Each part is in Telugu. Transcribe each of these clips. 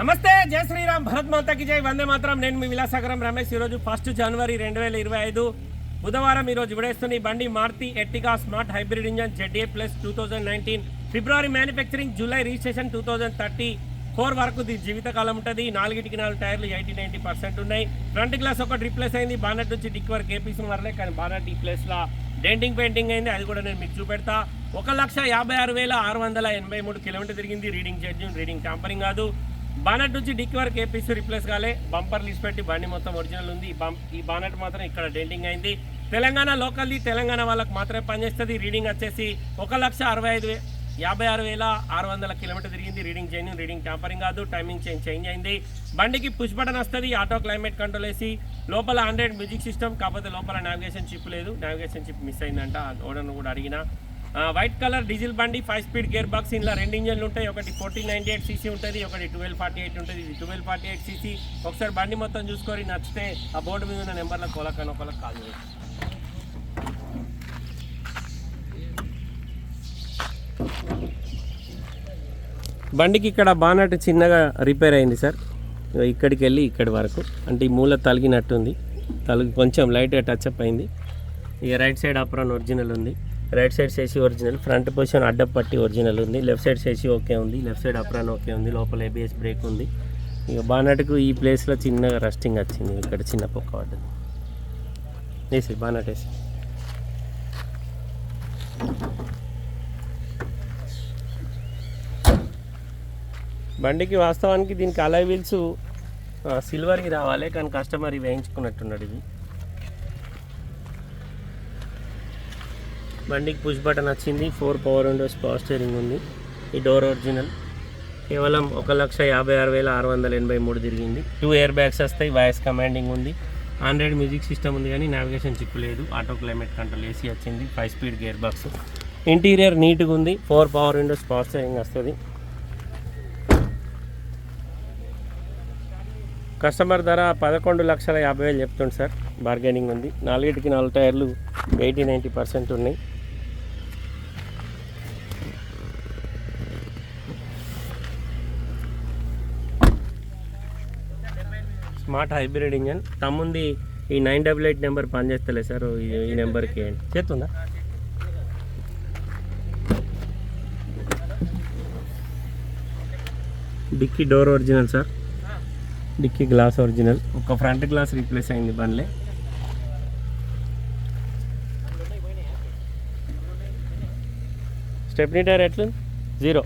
నమస్తే జయ శ్రీరామ్ భరత్ మాతకి జై. వందే మాత్రం. నేను మీ విలాసాగరం రమేష్. ఈరోజు ఫస్ట్ జనవరి రెండు వేల ఇరవై ఐదు. బుధవారం ఈరోజు విడేస్తున్న ఈ బండి Maruti Ertiga smart hybrid engine ZA plus two thousand nineteen. February manufacturing July registration two thousand thirty. Four వరకు దీని జీవితకాలం ఉంటుంది. నాలుగిటికి నాలుగు టైర్లు ఎయిటీ నైంటీ పర్సెంట్ ఉన్నాయి. ఫ్రంట్ గ్లాస్ ఒకటి రిప్లేస్ అయింది. బానట్ నుంచి డిక్ వరకు ఏపీసీ వరలే కానీ బానట్ ఈ ప్లేస్లో డెంటింగ్ పెయింటింగ్ అయింది. అది కూడా నేను మీకు చూపెడతా. ఒక లక్ష యాభై ఆరు వేల ఆరు వందల ఎనభై మూడు కిలోమీటర్ తిరిగింది. రీడింగ్ జడ్జింగ్ రీడింగ్ టాంపరింగ్ కాదు. బానట్ నుంచి డిక్కి వరకు ఏపీసీ రిప్లేస్ కాలే. బంపర్ లీస్ పెట్టి బండి మొత్తం ఒరిజినల్ ఉంది. ఈ బంప్ ఈ బానట్ మాత్రం ఇక్కడ డెంటింగ్ అయింది. తెలంగాణ లోకల్ది తెలంగాణ వాళ్ళకి మాత్రమే పనిచేస్తుంది. రీడింగ్ వచ్చేసి ఒక లక్ష అరవై ఐదు యాభై ఆరు వేల ఆరు వందల కిలోమీటర్ తిరిగింది. రీడింగ్ చేంజ్ రీడింగ్ ట్యాంపరింగ్ కాదు. టైమింగ్ చేంజ్ చేంజ్ అయింది. బండికి పుష్ బటన్ వస్తుంది. ఆటో క్లైమేట్ కంట్రోల్ వేసి లోపల హండ్రెడ్ మ్యూజిక్ సిస్టమ్ కాకపోతే లోపల నావిగేషన్ చిప్ లేదు. నావిగేషన్ చిప్ మిస్ అయిందంట. ఓడర్ను కూడా అడిగిన. వైట్ కలర్ డీజిల్ బండి ఫైవ్ స్పీడ్ గేర్ బాక్స్ ఇందులో రెండు ఇంజన్లు ఉంటాయి. ఒకటి ఫోర్టీన్ నైన్టీ ఎయిట్ సీసీ ఉంటుంది ఒకటి ట్వెల్వ్ ఫార్టీ ఎయిట్ ఉంటుంది. ఇది ట్వెల్వ్ ఫార్టీ ఎయిట్ సీసీ ఒకసారి బండి మొత్తం చూసుకొని నచ్చితే ఆ బోర్డు మీద ఉన్న నెంబర్లో కోలకని ఒకళ్ళకి కాల్ చేయండి. బండికి ఇక్కడ బానట్ చిన్నగా రిపేర్ అయింది సార్ ఇక్కడికి వెళ్ళి ఇక్కడి వరకు. అంటే ఈ మూల తలిగినట్టుంది. తలుగు కొంచెం లైట్గా టచ్ అప్ అయింది. ఇక రైట్ సైడ్ అప్రాన్ ఒరిజినల్ ఉంది. రైట్ సైడ్ సేసి ఒరిజినల్ ఫ్రంట్ పొజిషన్ అడ్డం పట్టి ఒరిజినల్ ఉంది. లెఫ్ట్ సైడ్ సేసి ఓకే ఉంది. లెఫ్ట్ సైడ్ అప్రాన్ ఓకే ఉంది. లోపల ఏబిఎస్ బ్రేక్ ఉంది. ఇక బానట్కు ఈ ప్లేస్లో చిన్నగా రస్టింగ్ వచ్చింది. ఇక్కడ చిన్న పొక్క పడ్డది. వేసి బానట్ వేసి. బండికి వాస్తవానికి దీనికి అలై వీల్స్ సిల్వర్కి రావాలి. కానీ కస్టమర్ వేయించుకున్నట్టున్నాడు ఇది. బండికి పుష్ బటన్ వచ్చింది. Four power windows power steering ఉంది. ఈ డోర్ ఒరిజినల్ కేవలం ఒక లక్ష యాభై ఆరు వేల ఆరు వందల ఎనభై మూడు తిరిగింది. టూ ఇయర్ బ్యాగ్స్ వస్తాయి. వాయిస్ కమాండింగ్ ఉంది. ఆండ్రాయిడ్ మ్యూజిక్ సిస్టమ్ ఉంది కానీ నావిగేషన్ చిక్కు లేదు. ఆటో క్లైమేట్ కంట్రోల్ ఏసీ వచ్చింది. Five speed gear box interior నీట్గా ఉంది. Four power windows power steering వస్తుంది. కస్టమర్ ధర పదకొండు లక్షల యాభై వేలు చెప్తుంది సార్. బార్గెనింగ్ ఉంది. నాలుగిటికి నాలుగు టైర్లు ఎయిటీ నైంటీ పర్సెంట్ ఉన్నాయి. Smart hybrid engine. తమ్ముంది ఈ నైన్ డబుల్ ఎయిట్ నెంబర్ పనిచేస్తలే సార్ ఈ- ఈ నెంబర్కి. చేస్తుందా dicky door original sir. Dicky glass original. ఒక ఫ్రంట్ గ్లాస్ రీప్లేస్ అయింది బండ్లే. స్టెప్నీ టైర్ ఎట్లు జీరో.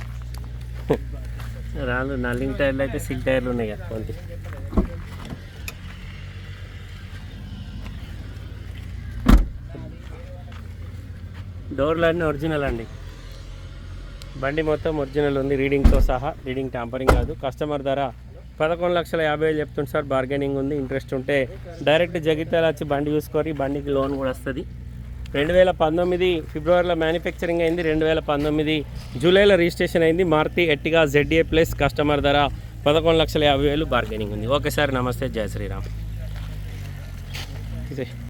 రాళ్ళు నల్లింగ్ టైర్లు అయితే సిక్ టైర్లు ఉన్నాయి కదా డోర్లు అన్నీ ఒరిజినల్ అండి. బండి మొత్తం ఒరిజినల్ ఉంది రీడింగ్తో సహా. రీడింగ్ ట్యాంపరింగ్ కాదు. కస్టమర్ ధర పదకొండు లక్షల యాభై వేలు చెప్తుంది సార్. బార్గెనింగ్ ఉంది ఇంట్రెస్ట్ ఉంటే డైరెక్ట్ జగిత్యాల వచ్చి బండి చూసుకొని బండికి లోన్ కూడా వస్తుంది. రెండు వేల పంతొమ్మిది ఫిబ్రవరిలో మ్యానుఫ్యాక్చరింగ్ అయింది రెండు వేల పంతొమ్మిది జూలైలో రిజిస్ట్రేషన్ అయింది. Maruti Ertiga Z A plus customer ధర పదకొండు లక్షల యాభై వేలు బార్గెనింగ్ ఉంది. ఓకే సార్ నమస్తే. జయ శ్రీరామ్. ఇదే